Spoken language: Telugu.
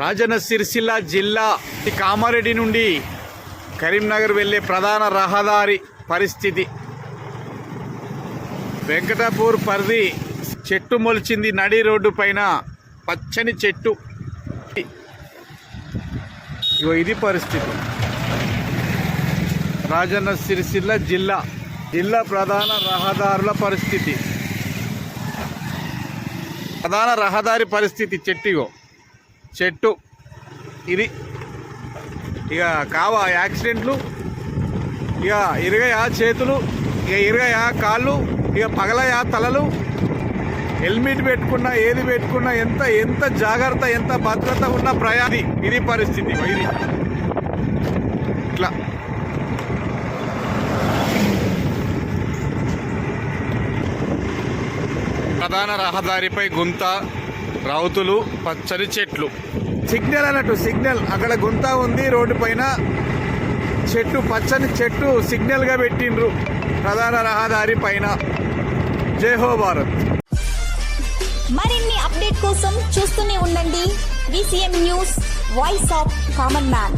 రాజన్న సిరిసిల్ల జిల్లా కామారెడ్డి నుండి కరీంనగర్ వెళ్ళే ప్రధాన రహదారి పరిస్థితి. వెంకటాపూర్ పరిధి చెట్టు మొలిచింది నడి రోడ్డు పైన పచ్చని చెట్టు. ఇగో ఇది పరిస్థితి. రాజన్న సిరిసిల్ల జిల్లా జిల్లా ప్రధాన రహదారుల పరిస్థితి. ప్రధాన రహదారి పరిస్థితి చెట్టు ఇగో. చెట్టు. ఇది. ఇక కావా యాక్సిడెంట్లు. ఇక ఇరగయా చేతులు. ఇక ఇరగయా కాళ్ళు. ఇక పగలయా తలలు. హెల్మెట్ పెట్టుకున్నా ఏది పెట్టుకున్నా ఎంత ఎంత జాగ్రత్త ఎంత భద్రత ఉన్న ప్రయాణి. ఇది పరిస్థితి. ఇది. ఇట్లా. ప్రధాన రహదారిపై గుంత. రౌతులు పచ్చని చెట్లు. సిగ్నల్ అన్నట్టు సిగ్నల్. అక్కడ గుంత ఉంది రోడ్డు పైన చెట్టు పచ్చని చెట్టు సిగ్నల్గా పెట్టిండ్రు. ప్రధాన రహదారి పైన. జై హో భారత్. మరిన్ని అప్డేట్ కోసం చూస్తూనే ఉండండి. VCM news voice of common man